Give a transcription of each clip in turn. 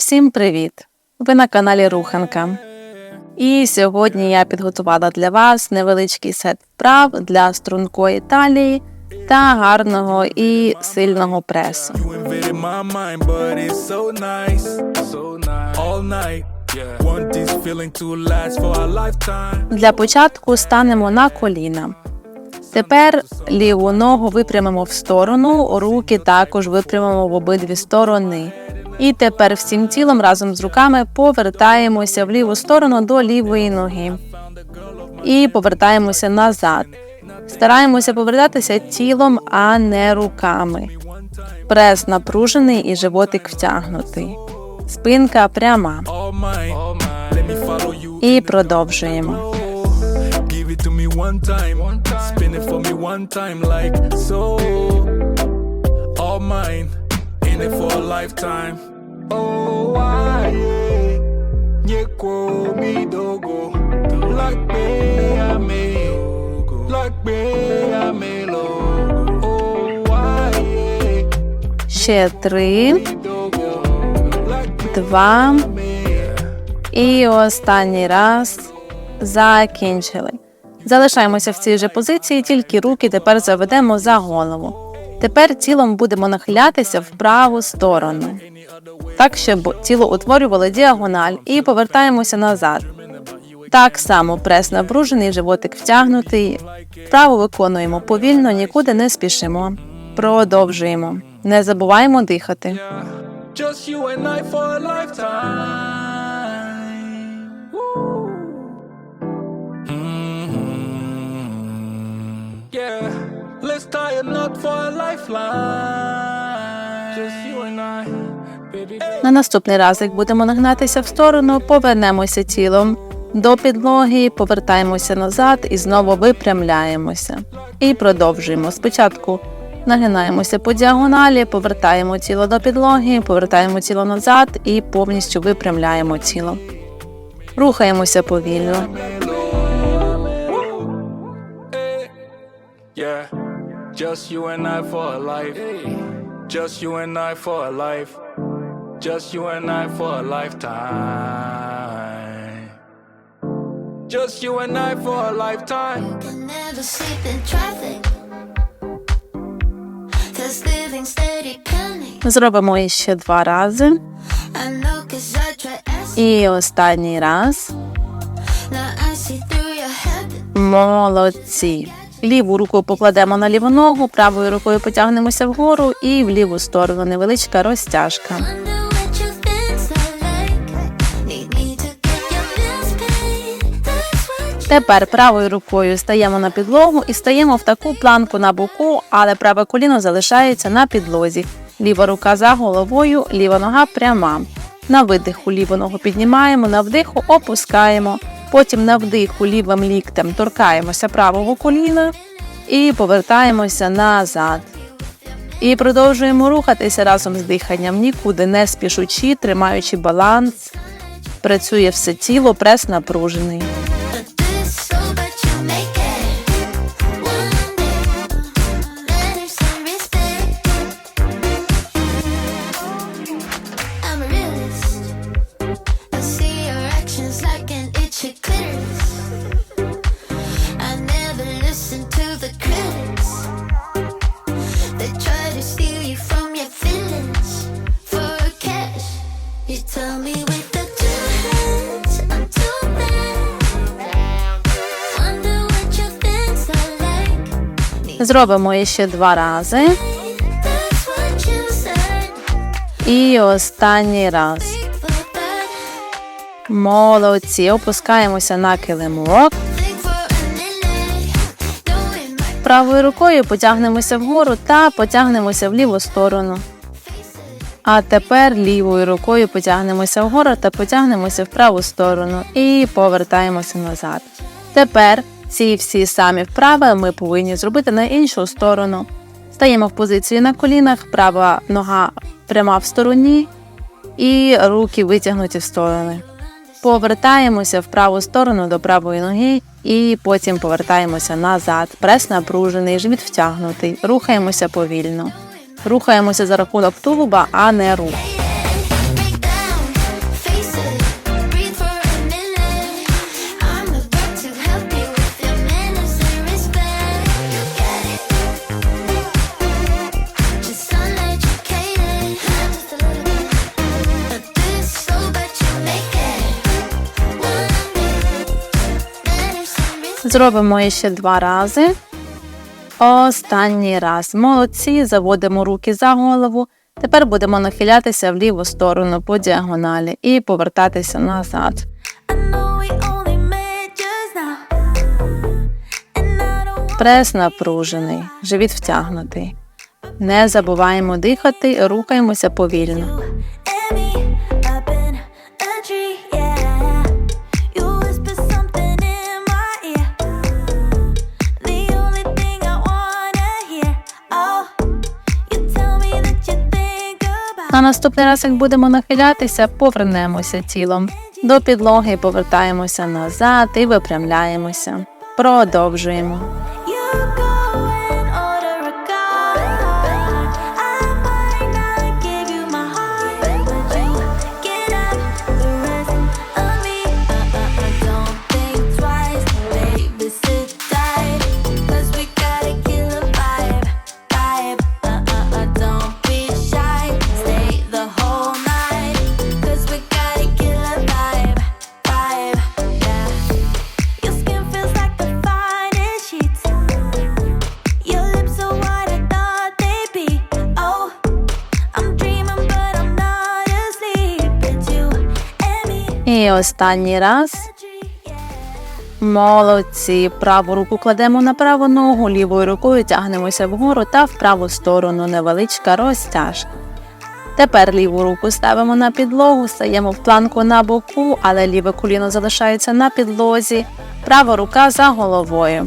Всім привіт! Ви на каналі Руханка. І сьогодні я підготувала для вас невеличкий сет вправ для стрункої талії та гарного і сильного пресу. Для початку станемо на коліна. Тепер ліву ногу випрямимо в сторону, руки також випрямимо в обидві сторони. І тепер всім тілом разом з руками повертаємося в ліву сторону до лівої ноги. І повертаємося назад. Стараємося повертатися тілом, а не руками. Прес напружений і животик втягнутий. Спинка пряма. І продовжуємо. All for a lifetime. Why? Nyeko mi dogo. Like me, I may. Like me, I may logo. Oh, why? Ще три, два. І останній раз закінчили. Залишаємося в цій же позиції, тільки руки тепер заведемо за голову. Тепер тілом будемо нахилятися в праву сторону, так щоб тіло утворювало діагональ і повертаємося назад. Так само прес напружений, животик втягнутий. Вправо виконуємо повільно, нікуди не спішимо. Продовжуємо. Не забуваємо дихати. Just you and I for a lifetime. На наступний раз, як будемо нагнатися в сторону, повернемося тілом до підлоги, повертаємося назад і знову випрямляємося. І продовжуємо. Спочатку нагинаємося по діагоналі, повертаємо тіло до підлоги, повертаємо тіло назад і повністю випрямляємо тіло. Рухаємося повільно. Yeah, just you and I for a life. Just you and I for a life. Just you and I for a lifetime. Just you and I for a lifetime. Can never sleep in traffic. Cause living steady panic. Зробимо іще два рази. I know cause I try asking. І останній раз. Now I see through your habit. Молодці. Ліву руку покладемо на ліву ногу, правою рукою потягнемося вгору і в ліву сторону невеличка розтяжка. Тепер правою рукою стаємо на підлогу і стаємо в таку планку на боку, але праве коліно залишається на підлозі. Ліва рука за головою, ліва нога пряма. На видиху ліву ногу піднімаємо, на вдиху опускаємо. Потім на вдиху лівим ліктем торкаємося правого коліна і повертаємося назад. І продовжуємо рухатися разом з диханням, нікуди не спішучи, тримаючи баланс. Працює все тіло, прес напружений. Зробимо іще два рази. І останній раз. Молодці. Опускаємося на килимок. Правою рукою потягнемося вгору та потягнемося в ліву сторону. А тепер лівою рукою потягнемося вгору та потягнемося в праву сторону і повертаємося назад. Тепер ці всі самі вправи ми повинні зробити на іншу сторону. Стаємо в позицію на колінах, права нога пряма в стороні і руки витягнуті в сторони. Повертаємося в праву сторону до правої ноги і потім повертаємося назад. Прес напружений, живіт втягнутий. Рухаємося повільно. Рухаємося за рахунок тулуба, а не рук. Зробимо ще два рази. Останній раз. Молодці. Заводимо руки за голову. Тепер будемо нахилятися в ліву сторону по діагоналі і повертатися назад. Прес напружений, живіт втягнутий. Не забуваємо дихати, рухаємося повільно. На наступний раз, як будемо нахилятися, повернемося тілом до підлоги, повертаємося назад і випрямляємося. Продовжуємо. Останній раз. Молодці. Праву руку кладемо на праву ногу, лівою рукою тягнемося вгору та в праву сторону. Невеличка розтяжка. Тепер ліву руку ставимо на підлогу, стаємо в планку на боку, але ліве коліно залишається на підлозі, права рука за головою.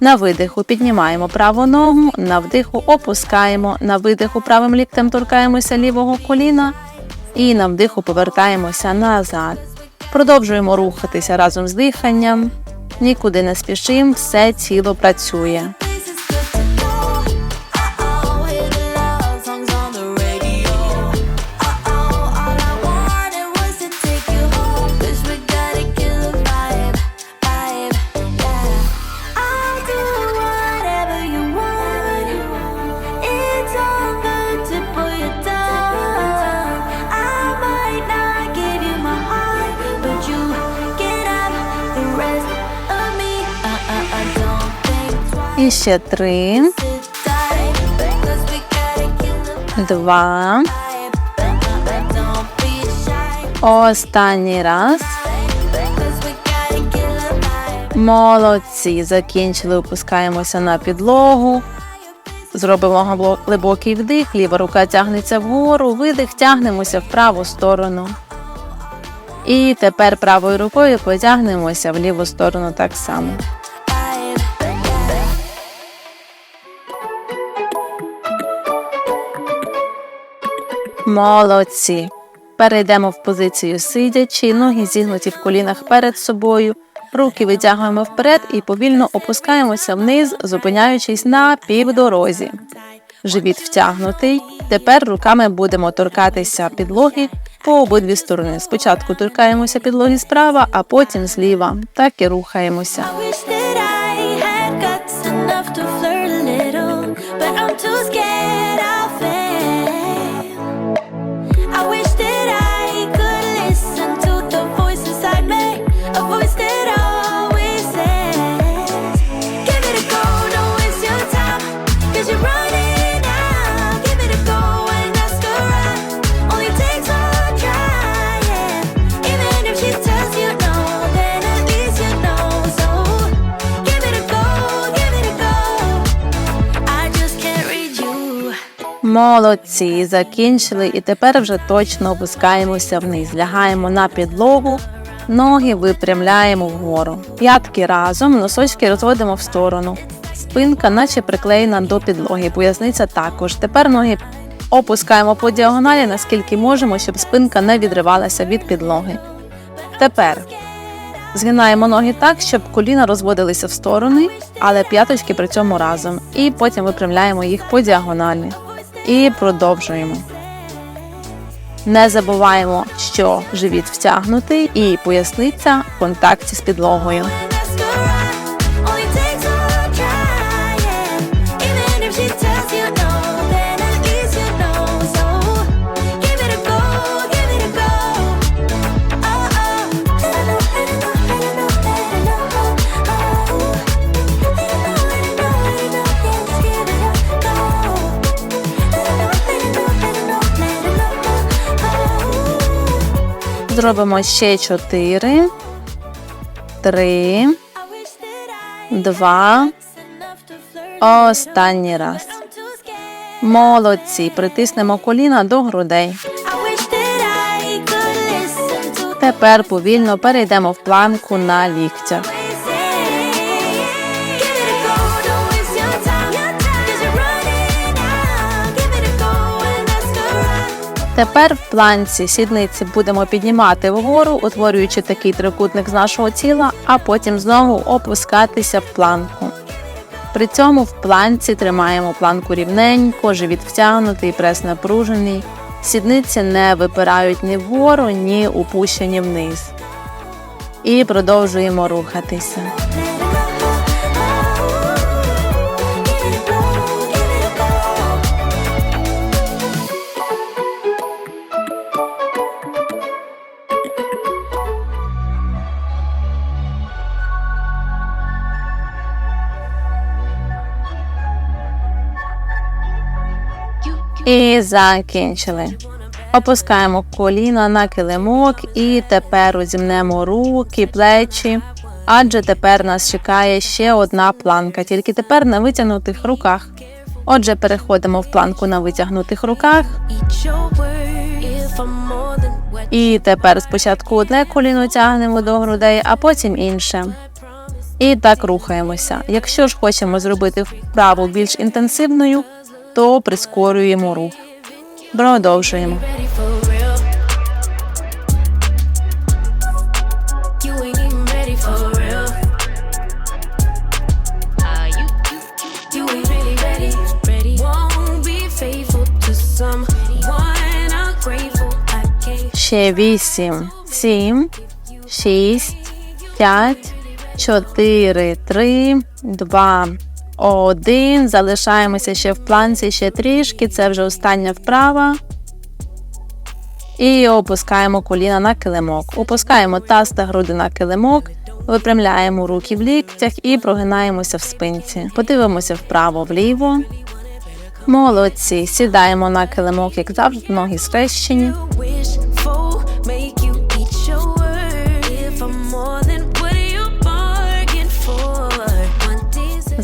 На видиху піднімаємо праву ногу, на вдиху опускаємо, на видиху правим ліктем торкаємося лівого коліна і на вдиху повертаємося назад. Продовжуємо рухатися разом з диханням. Нікуди не спішимо, все тіло працює. І ще три, два. Останній раз. Молодці. Закінчили, опускаємося на підлогу. Зробимо глибокий вдих, ліва рука тягнеться вгору, видих, тягнемося в праву сторону. І тепер правою рукою потягнемося в ліву сторону так само. Молодці. Перейдемо в позицію сидячи, ноги зігнуті в колінах перед собою, руки витягуємо вперед і повільно опускаємося вниз, зупиняючись на півдорозі. Живіт втягнутий. Тепер руками будемо торкатися підлоги по обидві сторони. Спочатку торкаємося підлоги справа, а потім зліва. Так і рухаємося. Молодці, закінчили і тепер вже точно опускаємося вниз. Лягаємо на підлогу, ноги випрямляємо вгору. П'ятки разом, носочки розводимо в сторону. Спинка, наче приклеєна до підлоги. Поясниця також. Тепер ноги опускаємо по діагоналі, наскільки можемо, щоб спинка не відривалася від підлоги. Тепер згинаємо ноги так, щоб коліна розводилися в сторони, але п'яточки при цьому разом. І потім випрямляємо їх по діагоналі. І продовжуємо. Не забуваємо, що живіт втягнутий і поясниця в контакті з підлогою. Зробимо ще 4, 3, 2, останній раз. Молодці. Притиснемо коліна до грудей. Тепер повільно перейдемо в планку на ліктях. Тепер в планці сідниці будемо піднімати вгору, утворюючи такий трикутник з нашого тіла, а потім знову опускатися в планку. При цьому в планці тримаємо планку рівненько, живіт втягнутий, прес напружений. Сідниці не випирають ні вгору, ні упущені вниз. І продовжуємо рухатися. І закінчили. Опускаємо коліна на килимок і тепер розімнемо руки, плечі. Адже тепер нас чекає ще одна планка, тільки тепер на витягнутих руках. Отже, переходимо в планку на витягнутих руках. І тепер спочатку одне коліно тягнемо до грудей, а потім інше. І так рухаємося. Якщо ж хочемо зробити вправу більш інтенсивною, то прискорюємо рух. Продовжуємо. Ah. Ще вісім, сім, шість, п'ять, чотири, три, два, один. Залишаємося ще в планці ще трішки. Це вже остання вправа. І опускаємо коліна на килимок. Опускаємо таз та груди на килимок. Випрямляємо руки в ліктях і прогинаємося в спинці. Подивимося вправо-вліво. Молодці. Сідаємо на килимок, як завжди, ноги скрещені.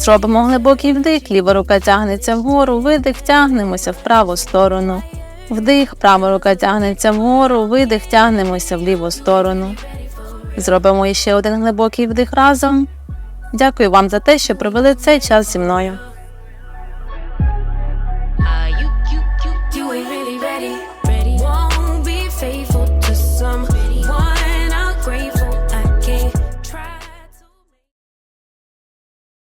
Зробимо глибокий вдих, ліва рука тягнеться вгору, видих, тягнемося в праву сторону. Вдих, права рука тягнеться вгору, видих, тягнемося в ліву сторону. Зробимо ще один глибокий вдих разом. Дякую вам за те, що провели цей час зі мною.